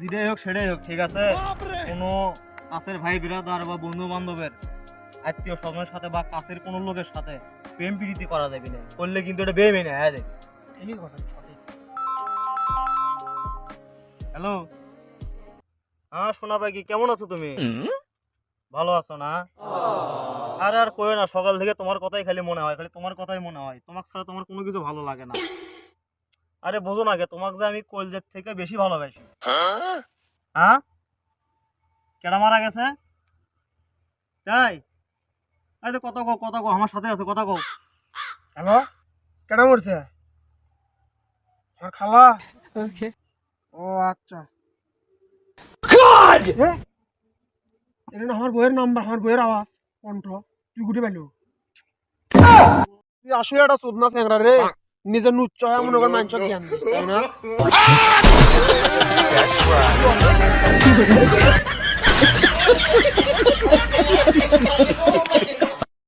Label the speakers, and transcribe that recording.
Speaker 1: যেটাই হোক সেটাই হোক ঠিক আছে? কোনো কাছের ভাই বিরাদার বা বন্ধু বান্ধবের আত্মীয় স্বজনের সাথে বা কাছের কোনো লোকের সাথে প্রেম প্রীতি করা যাবে না। করলে কিন্তু এটা বেয়ে না হ্যাঁ
Speaker 2: কথা
Speaker 1: হ্যালো হ্যাঁ শোনা ভাই কেমন আছো তুমি? ভালো আছো না? আর আর কই না সকাল থেকে তোমার কথাই খালি মনে হয় খালি তোমার কথাই মনে হয়। তোমার ছাড়া তোমার কোনো কিছু ভালো লাগে না। আরে বোঝো না তোমাকে যে আমি কলজের থেকে বেশি ভালোবাসি। হ্যাঁ? কেডা মারা গেছে? তাই আরে কত কো কত কো আমার সাথে আছে কত কো
Speaker 2: হ্যালো? কেডা মরছে? আমার খালা? ও আচ্ছা। গড এটা না আমার বইয়ের নাম্বার আমার বইয়ের আওয়াজ কণ্ঠ। তুই গুটি পাইলো? তুই আসলে একটা চোদনা চ্যাংরা রে। নিজের নুচ্চ হয় মনে করেন মাংস খেয়ে আনছিস তাই না?